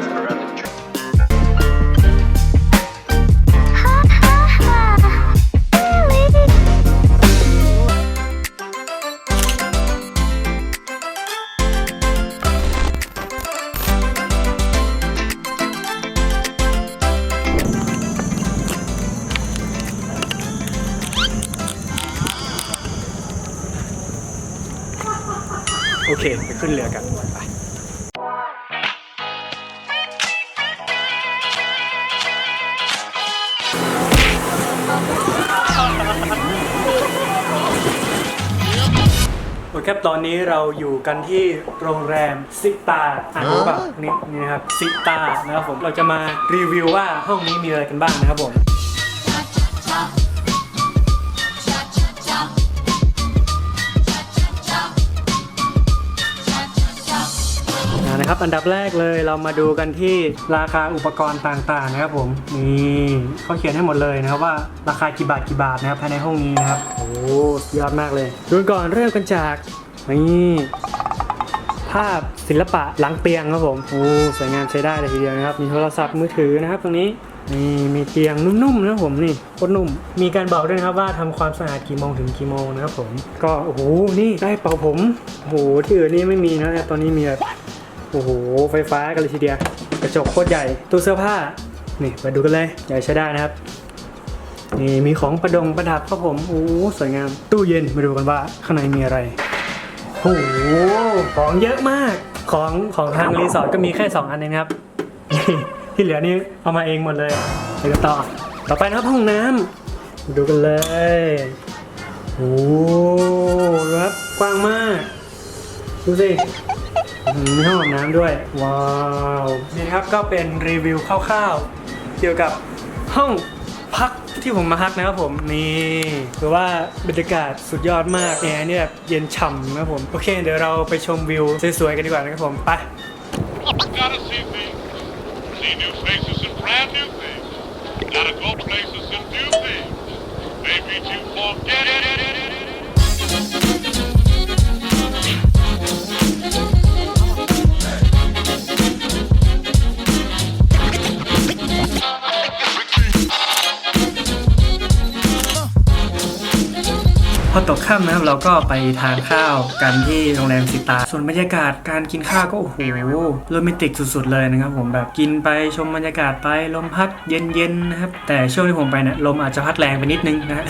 faster around the tree. โอเค ไปขึ้นเรือกันไป โอเครับตอนนี้เราอยู่กันที่โรงแรมซิตาอ่านรู้ป่ะนี่นี่นะครับซิตานะครับผมเราจะมารีวิวว่าห้องนี้มีอะไรกันบ้างนะครับผม นะครับ อันดับแรกเลยเรามาดูกันที่ราคาอุปกรณ์ต่างๆนะครับผมนี่เขาเขียนให้หมดเลยนะครับว่าราคากี่บาทกี่บาทนะครับภายในห้องนี้นะครับโอ้โหสุดยอดมากเลยดูก่อนเริ่มกันจากนี่ภาพศิลปะหลังเตียงครับผมโอ้สวยงามใช้ได้เลยทีเดียวนะครับ มีโทรศัพท์มือถือนะครับ ตรงนี้นี่มีเตียงนุ่มๆนะครับผมนี่โคตรนุ่ม มีการบอกด้วยนะครับว่าทำความสะอาดกี่โมงถึงกี่โมงนะครับผม ก็โอ้โหนี่ได้เป่าผมโอ้โหที่อื่นนี่ไม่มีนะแต่ตอนนี้มีแบบ โอ้โห ไฟฟ้ากันเลยทีเดียว กระจกโคตรใหญ่ ตู้เสื้อผ้า นี่มาดูกันเลย ใหญ่ใช้ได้นะครับ นี่มีของประดงประดับครับผม โอ้โหสวยงาม ตู้เย็นมาดูกันว่าข้างในมีอะไร โอ้โห ของเยอะมาก ของของทางรีสอร์ทก็มีแค่ 2 อันเองครับ ที่เหลือนี่เอามาเองหมดเลยไปกันต่อ ต่อไปนะครับห้องน้ำมาดูกันเลย โอ้โหดูครับกว้างมาก ดูสิ มมีห้องอาบน้ำด้วย ว้าวนี่ครับก็เป็นรีวิวคร่าวๆ เกี่ยวกับห้องพักที่ผมมาพักนะครับผมนี่คือว่าบรรยากาศสุดยอดมากแอร์เนี่ยแบบเย็นฉ่ำนะครับผมโอเค เดี๋ยวเราไปชมวิวสวยๆกันดีกว่านะครับผมไป Gotta see things. See new faces and brand new things. Gotta go places and do things. Maybe to forget it. อตกค่ำนะครับเราก็ไปทานข้าวกันที่โรงแรมสิตา ส่วนบรรยากาศการกินข้าวก็โอ้โหโรแมนติกสุดๆเลยนะครับผมแบบกินไปชมบรรยากาศไปลมพัดเย็นๆนะครับแต่ช่วงที่ผมไปเนี่ยลมอาจจะพัดแรงไปนิดนึงนะ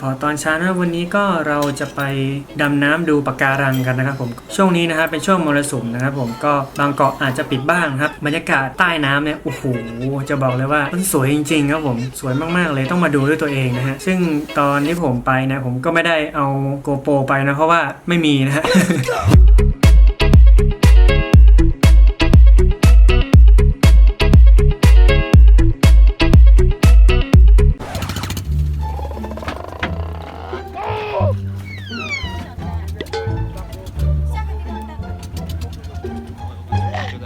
พอตอนเช้านะครับวันนี้ก็เราจะไปดำน้ำดูปะการังกันนะครับผมช่วงนี้นะครับเป็นช่วงมรสุมนะครับผมก็บางเกาะอาจจะปิดบ้างครับบรรยากาศใต้น้ำเนี่ยโอ้โหจะบอกเลยว่ามันสวยจริงๆครับผมสวยมากๆเลยต้องมาดูด้วยตัวเองนะฮะซึ่งตอนที่ผมไปนะผมก็ไม่ได้เอาโกโปรไปนะเพราะว่าไม่มีนะฮะ อ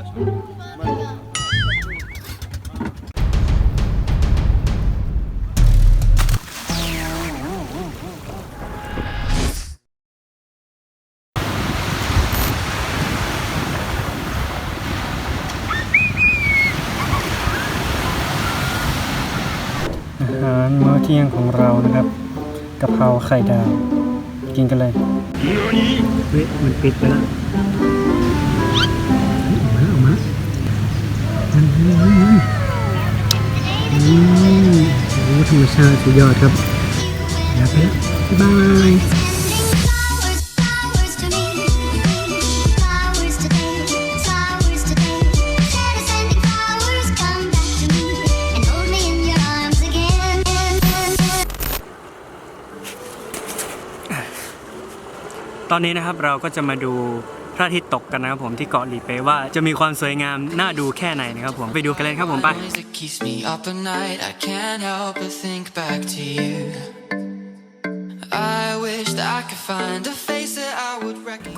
าหารมื้อเที่ยงของเรานะครับกะเพราไข่ดาว กินกันเลย เฮ้ยมันปิดไปแล้ว อืโอ้ธรรมชาติสุดยอดครับอยากไปบ๊ายบายตอนนี้นะครับเราก็จะมาดู ระอาทิตย์ตกกันนะครับผมที่เกาะหลีเป๊ะว่าจะมีความสวยงามน่าดูแค่ไหนนะครับผมไปดูกันเลยครับผมไป I wish that I could find a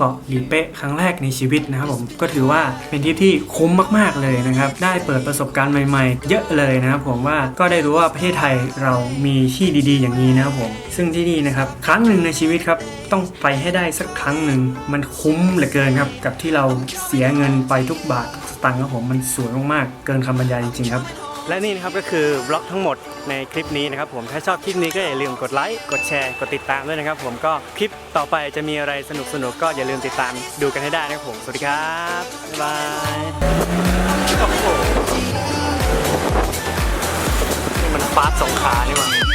กาะหลีเป๊ะครั้งแรกในชีวิตนะครับผมก็ถือว่าเป็นทริปที่คุ้มมาก ๆเลยนะครับ ได้เปิดประสบการณ์ใหม่ๆ เยอะเลยนะครับผมว่าก็ได้รู้ว่าประเทศไทยเรามีที่ดีๆ อย่างนี้นะครับผม ซึ่งที่นี่นะครับครั้งหนึ่งในชีวิตครับต้องไปให้ได้สักครั้งหนึ่งมันคุ้มเหลือเกินครับกับที่เราเสียเงินไปทุกบาททุกสตางค์ครับผมมันสวยมากๆเกินคำบรรยายจริงๆครับ และนี่นะครับก็คือบล็อกทั้งหมดในคลิปนี้นะครับผมถ้าชอบคลิปนี้ก็อย่าลืมกดไลค์กดแชร์กดติดตามด้วยนะครับ ผมก็คลิปต่อไปจะมีอะไรสนุกสนุกก็อย่าลืมติดตามดูกันให้ได้นะครับผมสวัสดีครับบ๊ายบายโอ้โหฟาสสงขานี่มัน